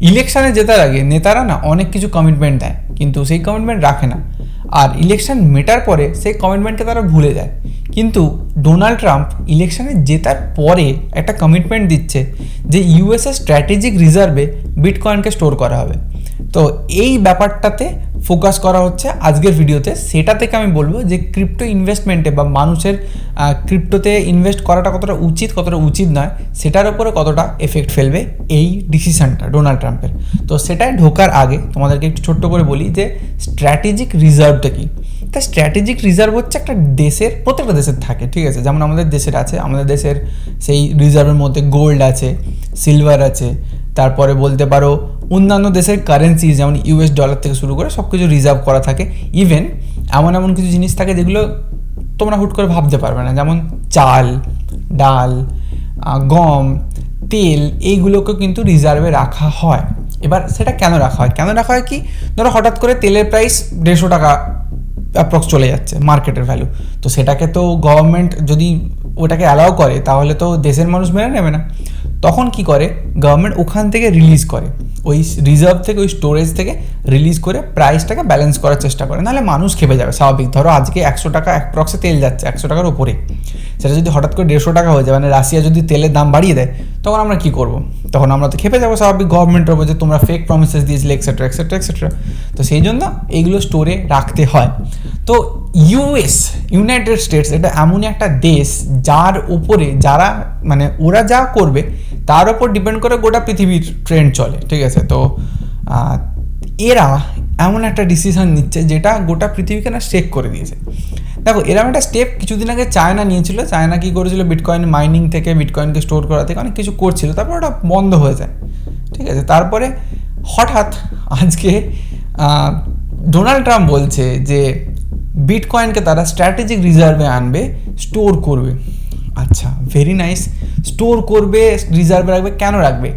ইলেকশানে জেতার আগে নেতারা না অনেক কিছু কমিটমেন্ট দেয়, কিন্তু সেই কমিটমেন্ট রাখে না। আর ইলেকশন মেটার পরে সেই কমিটমেন্টকে তারা ভুলে যায়। কিন্তু ডোনাল্ড ট্রাম্প ইলেকশানে জেতার পরে একটা কমিটমেন্ট দিচ্ছে যে ইউএসএ স্ট্র্যাটেজিক রিজার্ভে বিটকয়েনকে স্টোর করা হবে। তো এই ব্যাপারটাতে ফোকাস করা হচ্ছে আজকের ভিডিওতে। সেটা থেকে আমি বলব যে ক্রিপ্টো ইনভেস্টমেন্টে বা মানুষের ক্রিপ্টোতে ইনভেস্ট করাটা কতটা উচিত কতটা উচিত নয়, সেটার উপরে কতটা এফেক্ট ফেলবে এই ডিসিশনটা ডোনাল্ড ট্রাম্পের তো সেটাই ঢোকার আগে তোমাদেরকে একটু ছোট্ট করে বলি যে স্ট্র্যাটেজিক রিজার্ভটা কি? তা স্ট্র্যাটেজিক রিজার্ভ হচ্ছে একটা দেশের, প্রত্যেকটা দেশের থাকে, ঠিক আছে? যেমন আমাদের দেশের আছে, আমাদের দেশের সেই রিজার্ভের মধ্যে গোল্ড আছে সিলভার আছে, তারপরে বলতে পারো অন্যান্য দেশের কারেন্সি যেমন ইউএস ডলার থেকে শুরু করে সব কিছু রিজার্ভ করা থাকে। ইভেন এমন এমন কিছু জিনিস থাকে যেগুলো তোমরা হুট করে ভাবতে পারবে না। যেমন চাল, ডাল গম, তেল, এইগুলোকে কিন্তু রিজার্ভে রাখা হয়। এবার সেটা কেন রাখা হয়? কেন রাখা হয় কি? ধরো হঠাৎ করে তেলের প্রাইস দেড়শো টাকা অ্যাপ্রক্স চলে যাচ্ছে মার্কেটের ভ্যালু তো সেটাকে তো গভর্নমেন্ট যদি ওটাকে অ্যালাউ করে, তাহলে তো দেশের মানুষ মেনে নেবে না। তখন কি করে? গভর্নমেন্ট ওখান থেকে রিলিজ করে। ওই রিজার্ভ থেকে, ওই স্টোরেজ থেকে রিলিজ করে প্রাইসটাকে ব্যালেন্স করার চেষ্টা করে। নাহলে মানুষ খেপে যাবে, স্বাভাবিক। ধরো আজকে একশো টাকা অ্যাপ্রক্সে তেল যাচ্ছে, একশো টাকার ওপরে সেটা যদি হঠাৎ করে দেড়শো টাকা হয়ে যায় মানে রাশিয়া যদি তেলের দাম বাড়িয়ে দেয়, তখন আমরা কী করব? তখন আমরা তো খেপে যাব স্বাভাবিক গভর্নমেন্টের উপর যে তোমরা ফেক প্রমিসেস দিয়েছিলে এক্সেট্রা এক্সেট্রা এক্সেট্রা তো সেই জন্য এইগুলো স্টোরে রাখতে হয়। তো ইউএস ইউনাইটেড স্টেটস এটা এমনই একটা দেশ যার উপরে যারা মানে ওরা যা করবে, তার উপর ডিপেন্ড করে গোটা পৃথিবীর ট্রেন্ড চলে, ঠিক আছে? তো এরা এমন একটা ডিসিশন নিচ্ছে যেটা গোটা পৃথিবীকে না শেক করে দিয়েছে। দেখো এরকম একটা স্টেপ কিছুদিন আগে চায়না নিয়েছিল। চায়না কী করেছিল? বিটকয়েন মাইনিং থেকে বিটকয়েনকে স্টোর করা থেকে অনেক কিছু করছিল। তারপর ওটা বন্ধ হয়ে যায়, ঠিক আছে? তারপরে হঠাৎ আজকে ডোনাল্ড ট্রাম্প বলছে যে বিটকয়েনকে তারা স্ট্র্যাটেজিক রিজার্ভে আনবে স্টোর করবে। আচ্ছা ভেরি নাইস স্টোর করবে রিজার্ভে রাখবে, কেন রাখবে?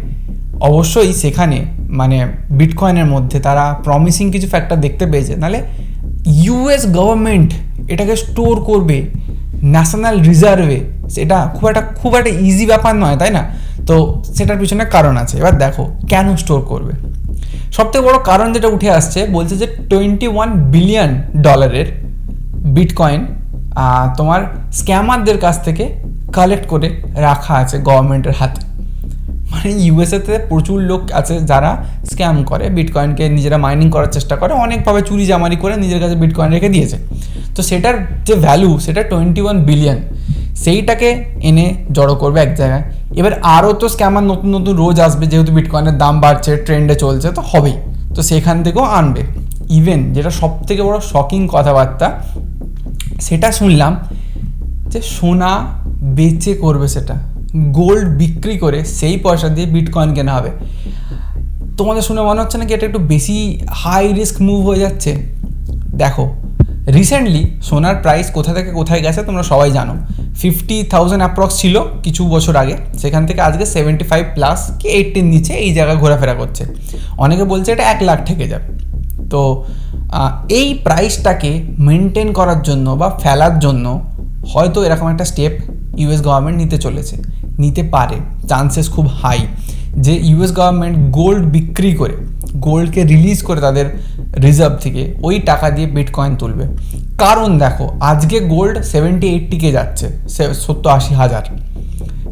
অবশ্যই সেখানে মানে বিটকয়েনের মধ্যে তারা প্রমিসিং কিছু ফ্যাক্টর দেখতে পেয়েছে। নাহলে ইউএস গভর্নমেন্ট এটাকে স্টোর করবে ন্যাশনাল রিজার্ভে সেটা খুব একটা খুব একটা ইজি ব্যাপার নয়, তাই না? তো সেটার পিছনে কারণ আছে। এবার দেখো, কেন স্টোর করবে? সবথেকে বড় কারণ যেটা উঠে আসছে, বলছে যে টোয়েন্টি ওয়ান বিলিয়ন ডলারের বিটকয়েন তোমার স্ক্যামারদের কাছ থেকে কালেক্ট করে রাখা আছে গভর্নমেন্টের হাতে। মানে ইউএসএতে প্রচুর লোক আছে যারা স্ক্যাম করে বিটকয়েনকে নিজেরা মাইনিং করার চেষ্টা করে, অনেকভাবে চুরি জামারি করে নিজের কাছে বিটকয়েন রেখে দিয়েছে। তো সেটার যে ভ্যালু সেটা টোয়েন্টি ওয়ান বিলিয়ন সেইটাকে এনে জড়ো করবে এক জায়গায়। এবার আরও তো স্ক্যামার নতুন নতুন রোজ আসবে, যেহেতু বিটকয়েনের দাম বাড়ছে ট্রেন্ডে চলছে, তো হবেই। তো সেখান থেকেও আনবে। ইভেন যেটা সব থেকে বড় শকিং কথাবার্তা সেটা শুনলাম যে সোনা বেচে করবে সেটা গোল্ড বিক্রি করে সেই পয়সা দিয়ে বিটকয়েন কেনা হবে। তোমাদের শুনে মনে হচ্ছে না কি এটা একটু বেশি হাই রিস্ক মুভ হয়ে যাচ্ছে? দেখো রিসেন্টলি সোনার প্রাইস কোথা থেকে কোথায় গেছে তোমরা সবাই জানো। ফিফটি থাউজেন্ড অ্যাপ্রক্স ছিল কিছু বছর আগে, সেখান থেকে আজকে সেভেন্টি ফাইভ প্লাস কি এইটিন নিচে এই জায়গায় ঘোরাফেরা করছে। অনেকে বলছে এটা এক লাখ থেকে যাবে। তো এই প্রাইসটাকে মেনটেন করার জন্য বা ফেলার জন্য হয়তো এরকম একটা স্টেপ ইউএস গভর্নমেন্ট নিতে চলেছে, নিতে পারে। চান্সেস খুব হাই যে ইউএস গভর্নমেন্ট গোল্ড বিক্রি করে গোল্ডকে রিলিজ করে তাদের রিজার্ভ থেকে ওই টাকা দিয়ে বিটকয়েন তুলবে। কারণ দেখো, আজকে গোল্ড সেভেন্টি এইটটিকে যাচ্ছে সত্তর আশি হাজার।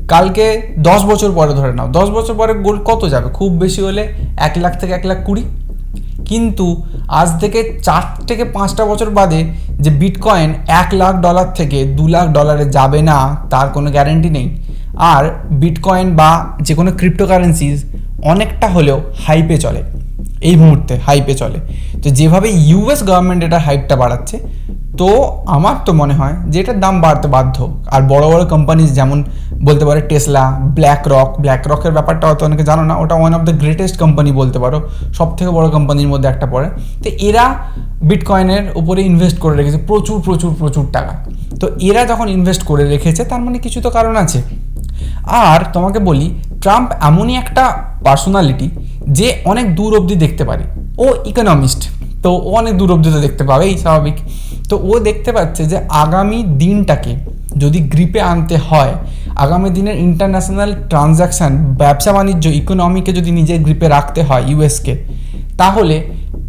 কালকে দশ বছর পরে ধরে নাও, দশ বছর পরে গোল্ড কত যাবে? খুব বেশি হলে এক লাখ থেকে এক লাখ কুড়ি। কিন্তু আজ থেকে চার থেকে পাঁচটা বছর বাদে যে বিটকয়েন এক লাখ ডলার থেকে দু লাখ ডলারে যাবে না, তার কোনো গ্যারেন্টি নেই। আর বিটকয়েন বা যে কোনো ক্রিপ্টোকারেন্সিজ অনেকটা হলেও হাইপে চলে। এই মুহূর্তে হাইপে চলে। তো যেভাবে ইউএস গভর্নমেন্ট এটার হাইপটা বাড়াচ্ছে তো আমার তো মনে হয় যে এটার দাম বাড়তে বাধ্য। আর বড় বড় কোম্পানিজ যেমন বলতে পারে টেসলা ব্ল্যাক রক ব্ল্যাক রকের ব্যাপারটা হয়তো অনেকে জানো না, ওটা one of the greatest company বলতে পারো সব থেকে বড় কোম্পানির মধ্যে একটা পড়ে। তো এরা বিটকয়েনের উপরে ইনভেস্ট করে রেখেছে প্রচুর প্রচুর প্রচুর টাকা। তো এরা যখন ইনভেস্ট করে রেখেছে, তার মানে কিছু তো কারণ আছে। আর তোমাকে বলি ট্রাম্প এমনই একটা পার্সোনালিটি যে অনেক দূর অবধি দেখতে পারে। ও ইকোনমিস্ট তো ও অনেক দূর অবধি তো দেখতে পাবেই, স্বাভাবিক। তো ও দেখতে পাচ্ছে যে আগামী দিনটাকে যদি গ্রিপে আনতে হয়, আগামী দিনের ইন্টারন্যাশনাল ট্রানজ্যাকশান ব্যবসা বাণিজ্য ইকোনমিকে যদি নিজের গ্রিপে রাখতে হয় ইউএসকে তাহলে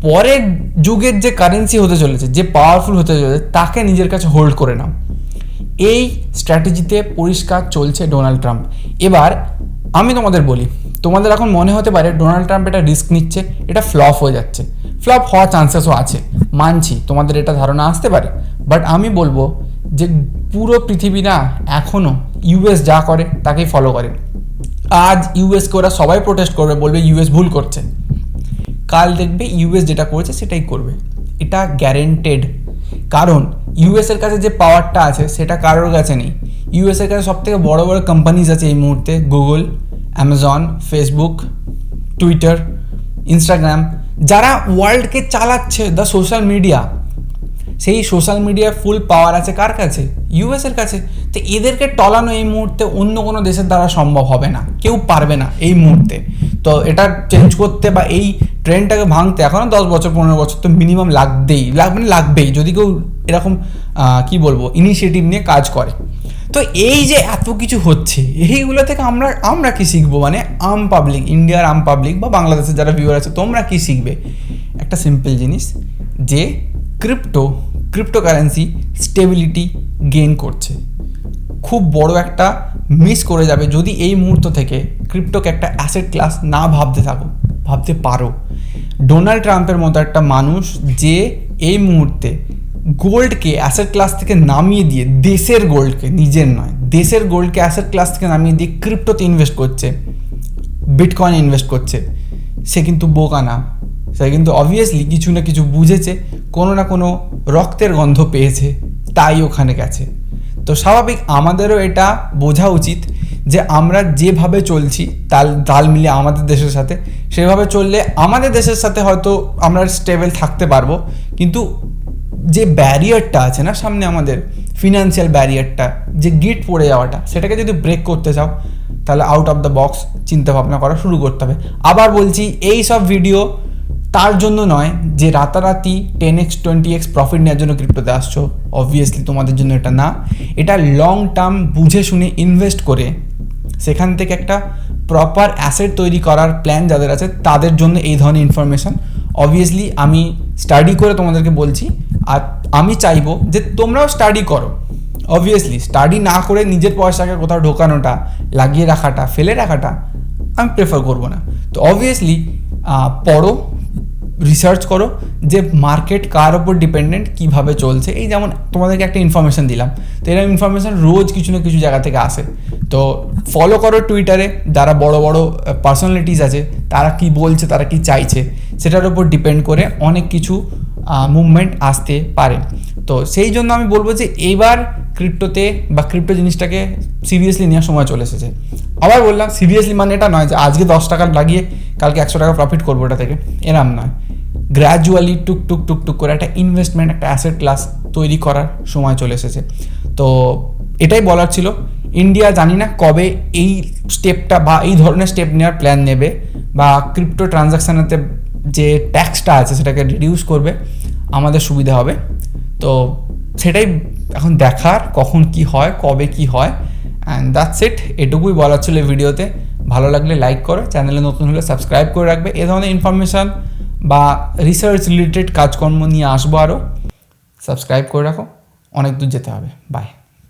পরের যুগের যে কারেন্সি হতে চলেছে, যে পাওয়ারফুল হতে চলেছে, তাকে নিজের কাছে হোল্ড করে নাও। এই স্ট্র্যাটেজিতে পরিষ্কার চলছে ডোনাল্ড ট্রাম্প এবার আমি তোমাদের বলি, তোমাদের এখন মনে হতে পারে ডোনাল্ড ট্রাম্প এটা রিস্ক নিচ্ছে, এটা ফ্লপ হয়ে যাচ্ছে। ফ্লপ হওয়ার চান্সেসও আছে। মানছি, তোমাদের এটা ধারণা আসতে পারে। বাট আমি বলব যে পুরো পৃথিবী না এখনও ইউএস যা করে তাকেই ফলো করে। আজ ইউএসকে ওরা সবাই প্রোটেস্ট করবে, বলবে ইউএস ভুল করছে। কাল দেখবে ইউএস যেটা করেছে সেটাই করবে। এটা গ্যারেন্টেড কারণ ইউএসের কাছে যে পাওয়ারটা আছে সেটা কারোর কাছে নেই। ইউএসের কাছে সব থেকে বড় বড় কোম্পানিজ আছে এই মুহূর্তে Google Amazon Facebook Twitter Instagram যারা ওয়ার্ল্ডকে চালাচ্ছে দ্য সোশ্যাল মিডিয়া সেই সোশ্যাল মিডিয়ার ফুল পাওয়ার আছে কার কাছে? ইউএসের কাছে। তো এদেরকে টলানো এই মুহূর্তে অন্য কোনো দেশের দ্বারা সম্ভব হবে না। কেউ পারবে না এই মুহূর্তে। তো এটা চেঞ্জ করতে বা এই ট্রেন্ডটাকে ভাঙতে এখনও দশ বছর, পনেরো বছর তো মিনিমাম লাগবেই। লাগ মানে লাগবেই। যদি কেউ এরকম কি বলব ইনিশিয়েটিভ নিয়ে কাজ করে। তো এই যে এত কিছু হচ্ছে, এইগুলো থেকে আমরা আমরা কি শিখব? মানে আম পাবলিক ইন্ডিয়ার আম পাবলিক বা বাংলাদেশের যারা ভিউয়ার আছে, তোমরা কি শিখবে? একটা সিম্পল জিনিস, যে ক্রিপ্টো ক্রিপ্টোকারেন্সি স্টেবিলিটি গেইন করছে। খুব বড় একটা মিস করে যাবে যদি এই মুহূর্ত থেকে ক্রিপ্টোকে একটা অ্যাসেট ক্লাস না ভাবতে থাকো, ভাবতে পারো। ডোনাল্ড ট্রাম্পের মতো একটা মানুষ যে এই মুহূর্তে গোল্ডকে অ্যাসেট ক্লাস থেকে নামিয়ে দিয়ে দেশের গোল্ডকে নিজের নয়, দেশের গোল্ডকে অ্যাসেট ক্লাস থেকে নামিয়ে দিয়ে ক্রিপ্টোতে ইনভেস্ট করছে বিটকয়েন ইনভেস্ট করছে, সে কিন্তু বোকা না। সে কিন্তু অবভিয়াসলি কিছু না কিছু বুঝেছে, কোনো না কোনো রক্তের গন্ধ পেয়েছে, তাই ওখানে গেছে। তো স্বাভাবিক আমাদেরও এটা বোঝা উচিত যে আমরা যেভাবে চলছি, তাল তাল মিলিয়ে আমাদের দেশের সাথে, সেভাবে চললে আমাদের দেশের সাথে হয়তো আমরা স্টেবল থাকতে পারব, কিন্তু যে ব্যারিয়ারটা আছে না সামনে আমাদের ফিনান্সিয়াল ব্যারিয়ারটা যে গিট পড়ে যাওয়াটা, সেটাকে যদি ব্রেক করতে চাও, তাহলে আউট অফ দ্য বক্স চিন্তা ভাবনা করা শুরু করতে হবে। আবার বলছি, এই সব ভিডিও তার জন্য নয় যে রাতারাতি ten x twenty x profit নেওয়ার জন্য ক্রিপ্টোতে আসছো। অবভিয়াসলি তোমাদের জন্য এটা না। এটা লং টার্ম বুঝে শুনে ইনভেস্ট করে সেখান থেকে একটা প্রপার অ্যাসেট তৈরি করার প্ল্যান যাদের আছে, তাদের জন্য এই ধরনের ইনফরমেশন অবভিয়াসলি আমি স্টাডি করে তোমাদেরকে বলছি আর আমি চাইব যে তোমরাও স্টাডি করো। অবভিয়াসলি স্টাডি না করে নিজের পয়সাকে কোথাও ঢোকানোটা, লাগিয়ে রাখাটা, ফেলে রাখাটা, আমি প্রেফার করব না। তো অবভিয়াসলি পড়ো রিসার্চ করো যে মার্কেট কার ওপর ডিপেন্ডেন্ট কীভাবে চলছে। এই যেমন তোমাদেরকে একটা ইনফরমেশান দিলাম। তো এরকম ইনফরমেশান রোজ কিছু না কিছু জায়গা থেকে আসে। তো ফলো করো টুইটারে যারা বড় বড় পার্সোনালিটিস আছে, তারা কি বলছে, তারা কি চাইছে, সেটার উপর ডিপেন্ড করে অনেক কিছু মুভমেন্ট আসতে পারে। তো সেই জন্য আমি বলব যে এইবার ক্রিপ্টোতে বা ক্রিপ্টো জিনিসটাকে সিরিয়াসলি নেওয়ার সময় চলে এসেছে। আবার বললাম সিরিয়াসলি মানে এটা নয় যে আজকে দশ টাকা লাগিয়ে কালকে একশো টাকা প্রফিট করব এটা থেকে। এরম নয়। গ্র্যাজুয়ালি টুক টুক টুক টুক করে একটা ইনভেস্টমেন্ট একটা অ্যাসেট ক্লাস তৈরি করার সময় চলে এসেছে। তো এটাই বলার ছিল। ইন্ডিয়া জানি না কবে এই স্টেপটা বা এই ধরনের স্টেপ নেওয়ার প্ল্যান নেবে বা ক্রিপ্টো ট্রানজাকশানেতে যে ট্যাক্সটা আছে সেটাকে রিডিউস করবে। আমাদের সুবিধা হবে। তো সেটাই এখন দেখার কখন কি হয়, কবে কি হয় অ্যান্ড দ্যাটস ইট এটুকুই বলার ছিল ভিডিওতে। ভালো লাগলে লাইক করো, চ্যানেলে নতুন হলে সাবস্ক্রাইব করে রাখবে। এ ধরনের ইনফরমেশান বা রিসার্চ রিলেটেড কাজকর্ম নিয়ে আসব আরও সাবস্ক্রাইব করে রাখো। অনেক দূর যেতে হবে। বাই